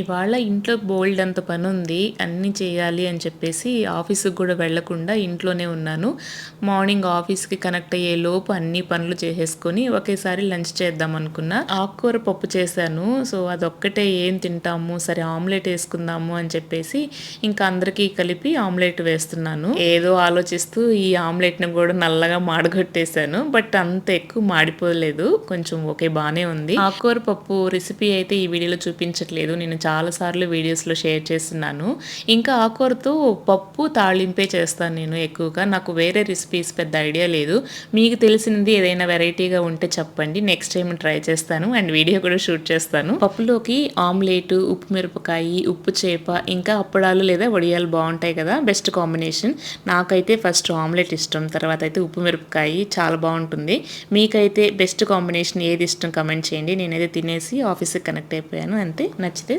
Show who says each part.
Speaker 1: ఇవాళ ఇంట్లో బోల్డ్ అంత పని ఉంది అన్నీ చేయాలి అని చెప్పేసి ఆఫీస్కి కూడా వెళ్ళకుండా ఇంట్లోనే ఉన్నాను. మార్నింగ్ ఆఫీస్కి కనెక్ట్ అయ్యే లోపు అన్ని పనులు చేసేసుకొని ఒకేసారి లంచ్ చేద్దాం అనుకున్నా. ఆకుకూర పప్పు చేశాను. సో అదొక్కటే ఏం తింటాము సరే ఆమ్లెట్ వేసుకుందాము అని చెప్పేసి ఇంకా అందరికీ కలిపి ఆమ్లెట్ వేస్తున్నాను. ఏదో ఆలోచిస్తూ ఈ ఆమ్లెట్ని కూడా నల్లగా మాడగొట్టేశాను. బట్ అంత ఎక్కువ మాడిపోలేదు. కొంచెం ఓకే బాగానే ఉంది. ఆకుకూర పప్పు రెసిపీ అయితే ఈ వీడియోలో చూపించట్లేదు. నేను చాలాసార్లు వీడియోస్లో షేర్ చేస్తున్నాను. ఇంకా ఆకూరతో పప్పు తాళింపే చేస్తాను నేను ఎక్కువగా. నాకు వేరే రెసిపీస్ పెద్ద ఐడియా లేదు. మీకు తెలిసినది ఏదైనా వెరైటీగా ఉంటే చెప్పండి. నెక్స్ట్ టైం ట్రై చేస్తాను అండ్ వీడియో కూడా షూట్ చేస్తాను. పప్పులోకి ఆమ్లెట్ ఉప్పు మిరపకాయ ఉప్పు చేప ఇంకా అప్పడాలు లేదా వడియాలు బాగుంటాయి కదా. Best combination. నాకైతే ఫస్ట్ ఆమ్లెట్ ఇష్టం. తర్వాత అయితే ఉప్పు మిరపకాయ చాలా బాగుంటుంది. మీకైతే బెస్ట్ కాంబినేషన్ ఏది ఇష్టం? కమెంట్ చేయండి. నేనైతే తినేసి ఆఫీస్కి కనెక్ట్ అయిపోయాను. అంతే. నచ్చితే